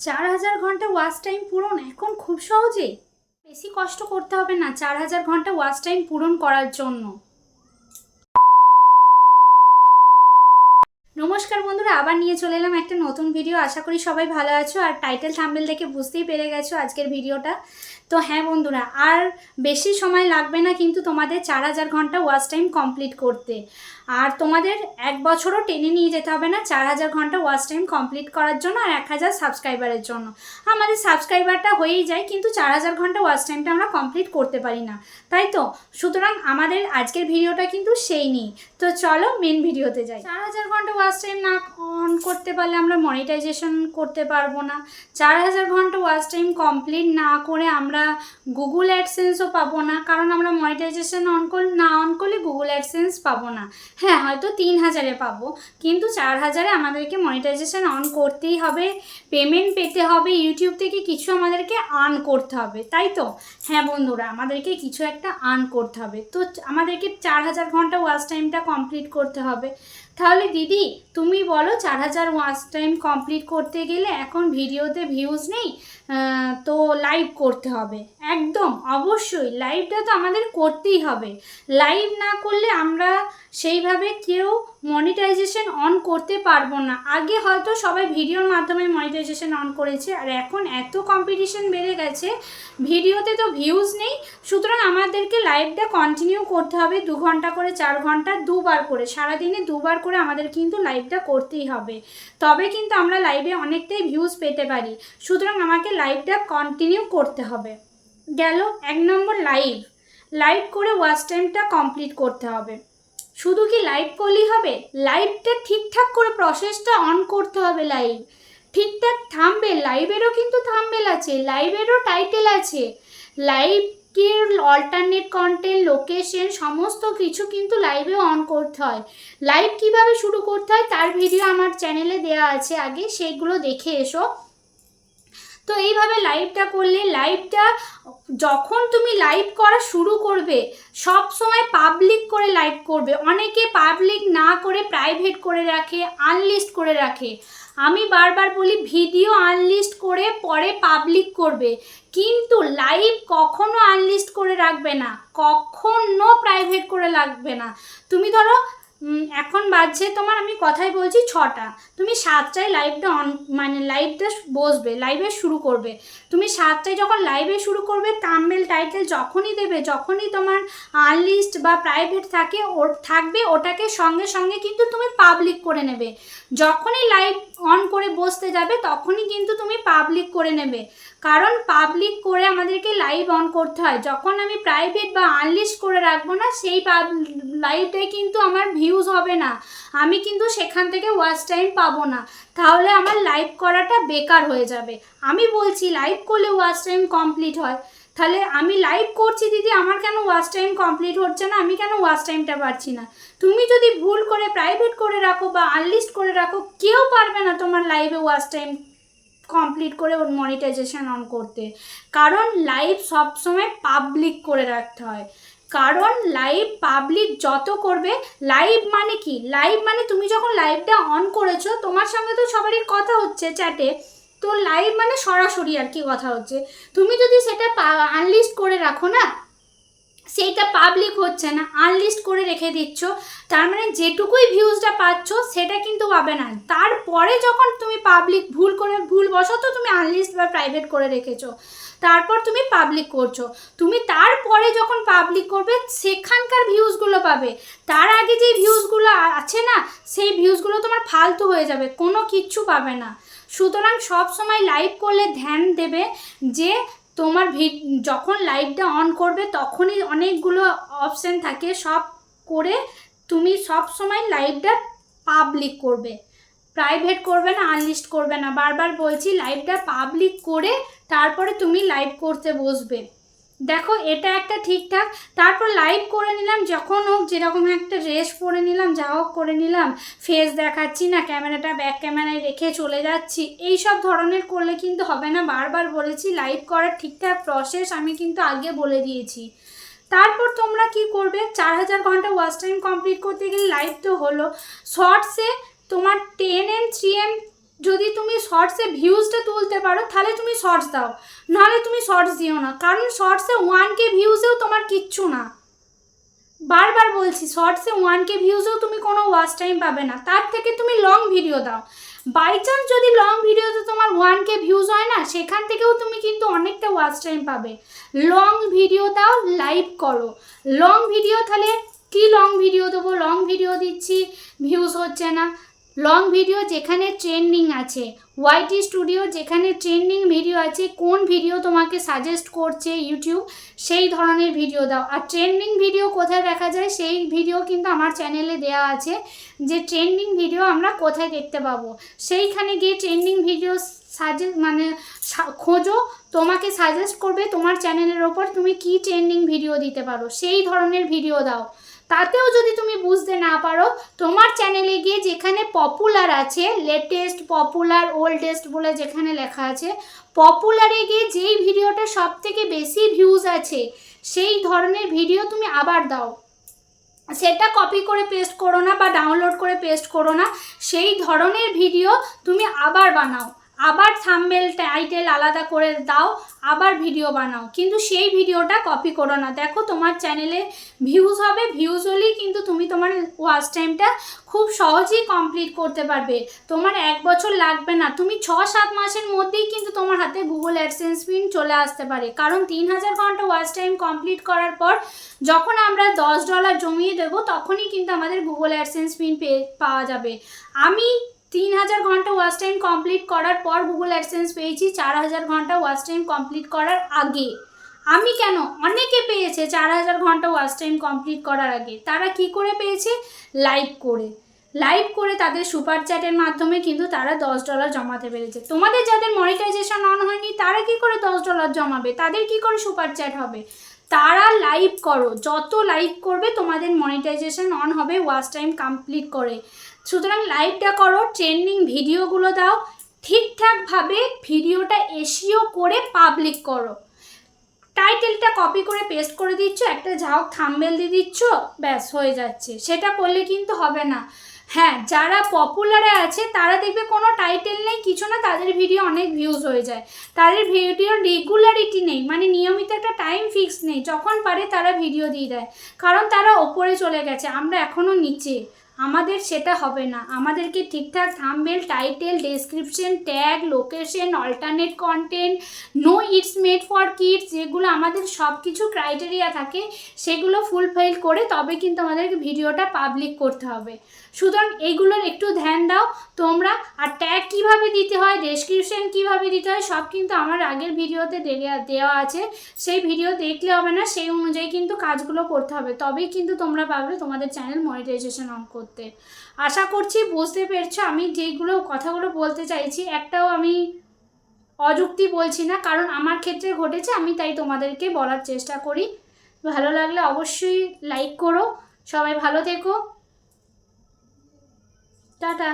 চার হাজার ঘণ্টা ওয়াচ টাইম পূরণ এখন খুব সহজে বেশি কষ্ট করতে হবে না চার হাজার ঘণ্টা ওয়াচ টাইম পূরণ করার জন্য। নমস্কার বন্ধুরা, আবার নিয়ে চলে এলাম একটা নতুন ভিডিও আশা করি সবাই ভালো আছো আর টাইটেল থাম্বেল দেখে বুঝতেই পেরে গেছো আজকের ভিডিওটা তো হ্যাঁ বন্ধুরা, আর বেশি সময় লাগবে না কিন্তু তোমাদের চার হাজার ঘণ্টা ওয়াচ টাইম কমপ্লিট করতে। আর তোমাদের এক বছরও টেনে নিয়ে যেতে হবে না চার হাজার ঘণ্টা ওয়াচ টাইম কমপ্লিট করার জন্য আর এক হাজার সাবস্ক্রাইবারের জন্য। আমাদের সাবস্ক্রাইবারটা হয়েই যায় কিন্তু চার হাজার ঘণ্টা ওয়াচ টাইমটা আমরা কমপ্লিট করতে পারি না। তাই তো? সুতরাং আমাদের আজকের ভিডিওটা কিন্তু সেই নেই তো চলো মেন ভিডিওতে যাই। চার হাজার ঘণ্টা ওয়াচ টাইম না অন করতে পারলে আমরা মনিটাইজেশন করতে পারব না। চার হাজার ঘণ্টা ওয়াচ টাইম কমপ্লিট না করে আমরা গুগল অ্যাডসেন্সও পাবো না, কারণ আমরা মনিটাইজেশন অন কর, না অন করলে গুগল অ্যাডসেন্স পাবো না। হ্যাঁ হয়তো তিন হাজারে পাবো, কিন্তু চার হাজারে আমাদেরকে মনিটাইজেশন অন করতেই হবে পেমেন্ট পেতে হবে ইউটিউব থেকে কিছু আমাদেরকে আর্ন করতে হবে, তাই তো? হ্যাঁ বন্ধুরা, আমাদেরকে কিছু একটা আর্ন করতে হবে। তো আমাদেরকে চার হাজার ঘণ্টা ওয়াচ টাইমটা কমপ্লিট করতে হবে। তাহলে দিদি, তুমি বলো চার হাজার ওয়াচ টাইম কমপ্লিট করতে গেলে এখন ভিডিওতে ভিউজ নেই তো লাইভ করতে হবে। একদম, অবশ্যই লাইভটা তো আমাদের করতেই হবে। লাইভ না করলে আমরা সেইভাবে কেউ মনিটাইজেশন অন করতে পারব না। আগে হয়তো সবাই ভিডিওর মাধ্যমে মনিটাইজেশন অন করেছে, আর এখন এত কম্পিটিশন বেড়ে গেছে, ভিডিওতে তো ভিউজ নেই, সুতরাং আমাদেরকে লাইভটা কন্টিনিউ করতে হবে দু ঘণ্টা করে, চার ঘণ্টা, দুবার করে, সারাদিনে দুবার করে আমাদের কিন্তু লাইভটা করতেই হবে। তবে কিন্তু আমরা লাইভে অনেকটাই ভিউজ পেতে পারি, সুতরাং আমাকে লাইভটা কন্টিনিউ করতে হবে। গেল এক নম্বর লাইভ লাইভ করে ওয়াচ টাইমটা কমপ্লিট করতে হবে। শুধু কি লাইভ করলেই হবে? লাইভটা ঠিকঠাক করে প্রসেসটা অন করতে হবে লাইভ ঠিকঠাক থামবেল লাইভেরও কিন্তু থামবেল আছে লাইভেরও টাইটেল আছে। লাইভ কি অল্টারনেট কন্টেন্ট লোকেশন সমস্ত কিছু কিন্তু লাইভে অন করতে হয়। লাইভ কীভাবে শুরু করতে হয় তার ভিডিও আমার চ্যানেলে দেওয়া আছে আগে সেইগুলো দেখে এসো। তো এইভাবে লাইভটা করলে লাইভটা যখন তুমি লাইভ করা শুরু করবে, সব সময় পাবলিক করে লাইভ করবে। অনেকে পাবলিক না করে প্রাইভেট করে রাখে আনলিস্ট করে রাখে। আমি বারবার বলি ভিডিও আনলিস্ট করে পরে পাবলিক করবে। কিন্তু লাইভ কখনো আনলিস্ট করে রাখবে না। কখনো প্রাইভেট করে রাখবে না। তুমি ধরো এখন বাজছে তোমার, আমি কথাই বলছি ছটা। তুমি সাতটায় লাইভটা অন মানে লাইভটা বসবে লাইভে শুরু করবে। তুমি সাতটায় যখন লাইভে শুরু করবে তামমেল টাইটেল যখনই দেবে, যখনই তোমার আনলিস্ট বা প্রাইভেট থাকে, ওর, থাকবে, ওটাকে সঙ্গে সঙ্গে কিন্তু তুমি পাবলিক করে নেবে। যখনই লাইভ অন করে বসতে যাবে, তখনই কিন্তু তুমি পাবলিক করে নেবে। কারণ পাবলিক করে আমাদেরকে লাইভ অন করতে হয়। যখন আমি প্রাইভেট বা আনলিস্ট করে রাখব না, সেই পাব লাইভটাই কিন্তু আমার ভিউজ হবে না। আমি কিন্তু সেখান থেকে ওয়াচ টাইম পাবো না। তাহলে আমার লাইভ করাটা বেকার হয়ে যাবে। আমি বলছি লাইভ করলে ওয়াচ টাইম কমপ্লিট হয়। তাহলে আমি লাইভ করছি দিদি, আমার কেন ওয়াচ টাইম কমপ্লিট হচ্ছে না? আমি কেন ওয়াচ টাইমটা পাচ্ছি না? তুমি যদি ভুল করে প্রাইভেট করে রাখো বা আনলিস্ট করে রাখো, কেউ পারবে না তোমার লাইভে ওয়াচ টাইম কমপ্লিট করে ওর মনিটাইজেশন অন করতে। কারণ লাইভ সবসময় পাবলিক করে রাখতে হয়। কারণ লাইভ পাবলিক যত করবে লাইভ মানে কি? লাইভ মানে তুমি যখন লাইভটা অন করেছ, তোমার সঙ্গে তো সবারই কথা হচ্ছে চ্যাটে তো লাইভ মানে সরাসরি আর কি কথা হচ্ছে। তুমি যদি সেটা আনলিস্ট করে রাখো না, সেইটা পাবলিক হচ্ছে না আনলিস্ট করে রেখে দিচ্ছ, তার মানে যেটুকুই ভিউজটা পাচ্ছ, সেটা কিন্তু পাবে না। তারপরে যখন তুমি পাবলিক ভুল করে, ভুল বশত তুমি আনলিস্ট বা প্রাইভেট করে রেখেছো। তারপর তুমি পাবলিক করছ। তুমি তারপরে যখন পাবলিক করবে, সেখানকার ভিউজগুলো পাবে। তার আগে যে ভিউজগুলো আছে না, সেই ভিউজগুলো তোমার ফালতু হয়ে যাবে, কোনো কিচ্ছু পাবে না। সুতরাং সব সময় লাইভ করলে ধ্যান দেবে যে, তোমার ভি যখন লাইভটা অন করবে, তখনই অনেকগুলো অপশান থাকে, সব করে তুমি সব সময় লাইভটা পাবলিক করবে। প্রাইভেট করবে না আনলিস্ট করবে না। বারবার বলছি লাইভটা পাবলিক করে তারপরে তুমি লাইভ করতে বসবে। দেখো, এটা একটা ঠিকঠাক। তারপর লাইভ করে নিলাম, যখন হোক, যেরকম একটা ড্রেস পরে নিলাম, যা হোক করে নিলাম ফেস দেখাচ্ছি না ক্যামেরাটা ব্যাক ক্যামেরায় রেখে চলে যাচ্ছি। এই সব ধরনের করলে কিন্তু হবে না। বারবার বলেছি লাইভ করার ঠিকঠাক প্রসেস আমি কিন্তু আগে বলে দিয়েছি। তারপর তোমরা কি করবে? চার হাজার ঘণ্টা ওয়াচ টাইম কমপ্লিট করতে গেলে লাইভ তো হলো। শর্টসে তোমার টেন এম থ্রি এম যদি তুমি শর্টসে ভিউজটা তুলতে পারো, তাহলে তুমি শর্টস দাও। নাহলে তুমি শর্টস দিও না, কারণ শর্টসে ওয়ান কে ভিউজেও তোমার কিচ্ছু না। বারবার বলছি শর্টসে ওয়ান কে ভিউজেও তুমি কোনো ওয়াচ টাইম পাবে না। তার থেকে তুমি লং ভিডিও দাও। বাই চান্স যদি লং ভিডিওতে তোমার ওয়ান কে ভিউজ হয় না, সেখান থেকেও তুমি কিন্তু অনেকটা ওয়াচ টাইম পাবে। লং ভিডিও দাও লাইভ করো। লং ভিডিও তাহলে কি লং ভিডিও দেবো? লং ভিডিও দিচ্ছি ভিউজ হচ্ছে না। লং ভিডিও যেখানে ট্রেন্ডিং আছে ওয়াইটি স্টুডিও যেখানে ট্রেন্ডিং ভিডিও আছে, কোন ভিডিও তোমাকে সাজেস্ট করছে ইউটিউব সেই ধরনের ভিডিও দাও। আর ট্রেন্ডিং ভিডিও কোথায় দেখা যায়, সেই ভিডিও কিন্তু আমার চ্যানেলে দেওয়া আছে যে ট্রেন্ডিং ভিডিও আমরা কোথায় দেখতে পাবো। সেইখানে গিয়ে ট্রেন্ডিং ভিডিও সাজেস্ট মানে খোঁজো, তোমাকে সাজেস্ট করবে তোমার চ্যানেলের ওপর তুমি কি ট্রেন্ডিং ভিডিও দিতে পারো, সেই ধরনের ভিডিও দাও। তাতেও যদি তুমি বুঝতে না পারো, তোমার চ্যানেলে গিয়ে যেখানে পপুলার আছে লেটেস্ট পপুলার ওল্ডেস্ট বলে যেখানে লেখা আছে পপুলারে গিয়ে যেই ভিডিওটা সব থেকে বেশি ভিউজ আছে, সেই ধরনের ভিডিও তুমি আবার দাও। সেটা কপি করে পেস্ট করো না বা ডাউনলোড করে পেস্ট করো না, সেই ধরনের ভিডিও তুমি আবার বানাও। আবার থাম্বেল টাইটেল আলাদা করে দাও, আবার ভিডিও বানাও। কিন্তু সেই ভিডিওটা কপি করো না। দেখো তোমার চ্যানেলে ভিউজ হবে ভিউজ হলেই কিন্তু তুমি তোমার ওয়াচ টাইমটা খুব সহজেই কমপ্লিট করতে পারবে। তোমার এক বছর লাগবে না। তুমি ছ সাত মাসের মধ্যেই কিন্তু তোমার হাতে গুগল অ্যাডসেন্স পিন চলে আসতে পারে। কারণ তিন হাজার ঘণ্টা ওয়াচ টাইম কমপ্লিট করার পর যখন আমরা দশ ডলার জমিয়ে দেবো, তখনই কিন্তু আমাদের গুগল অ্যাডসেন্স পিন পেয়ে পাওয়া যাবে। আমি তিন হাজার ঘণ্টা ওয়াচ টাইম কমপ্লিট করার পর গুগল অ্যাডসেন্স পেয়েছি, চার হাজার ঘণ্টা ওয়াচ টাইম কমপ্লিট করার আগে। আমি কেন? অনেকে পেয়েছে চার হাজার ঘণ্টা ওয়াচ টাইম কমপ্লিট করার আগে। তারা কি করে পেয়েছে? লাইভ করে। লাইভ করে তাদের সুপার চ্যাটের মাধ্যমে কিন্তু তারা দশ ডলার জমাতে পেরেছে। তোমাদের যাদের মনিটাইজেশন অন হয়নি, তারা কি করে দশ ডলার জমাবে? তাদের কি করে সুপার চ্যাট হবে? তারা লাইভ করো। যত লাইভ করবে, তোমাদের মনিটাইজেশন অন হবে ওয়াচ টাইম কমপ্লিট করে। সুতরাং লাইভটা করো ট্রেন্ডিং ভিডিওগুলো দাও, ঠিকঠাকভাবে ভিডিওটা এসিও করে পাবলিক করো। টাইটেলটা কপি করে পেস্ট করে দিচ্ছ, একটা ঝাওক থাম্বেল দিয়ে দিচ্ছ, ব্যাস, হয়ে যাচ্ছে। সেটা করলে কিন্তু হবে না। হ্যাঁ যারা পপুলারে আছে, তারা দেখবে কোনো টাইটেল নেই, কিছু না, তাদের ভিডিও অনেক ভিউজ হয়ে যায়। তাদের ভিডিওর রেগুলারিটি নেই মানে নিয়মিত একটা টাইম ফিক্স নেই। যখন পারে তারা ভিডিও দিয়ে দেয়, কারণ তারা ওপরে চলে গেছে, আমরা এখনও নিচে। আমাদের সেটা হবে না। আমাদেরকে ঠিকঠাক thumbnail title, description, tag, location alternate content no it's made for kids যেগুলো আমাদের সব কিছু ক্রাইটেরিয়া থাকে, সেগুলো ফুলফিল করে তবে কিন্তু আমাদেরকে ভিডিওটা পাবলিক করতে হবে। সুতরাং এইগুলোর একটু ধ্যান দাও। তোমরা আর ট্যাগ কীভাবে দিতে হয় ডেসক্রিপশন কীভাবে দিতে হয়, সব কিন্তু আমার আগের ভিডিওতে দেওয়া আছে। সেই ভিডিও দেখলে হবে না, সেই অনুযায়ী কিন্তু কাজগুলো করতে হবে। তবেই কিন্তু তোমরা পাবে তোমাদের চ্যানেল মনিটাইজেশন অন করতে। আশা করছি বুঝতে পেরেছ, আমি যেইগুলো কথাগুলো বলতে চাইছি, একটাও আমি অযুক্তি বলছি না, কারণ আমার ক্ষেত্রে ঘটেছে, আমি তাই তোমাদেরকে বলার চেষ্টা করি। ভালো লাগলে অবশ্যই লাইক করো। সবাই ভালো থেকো। টাটা।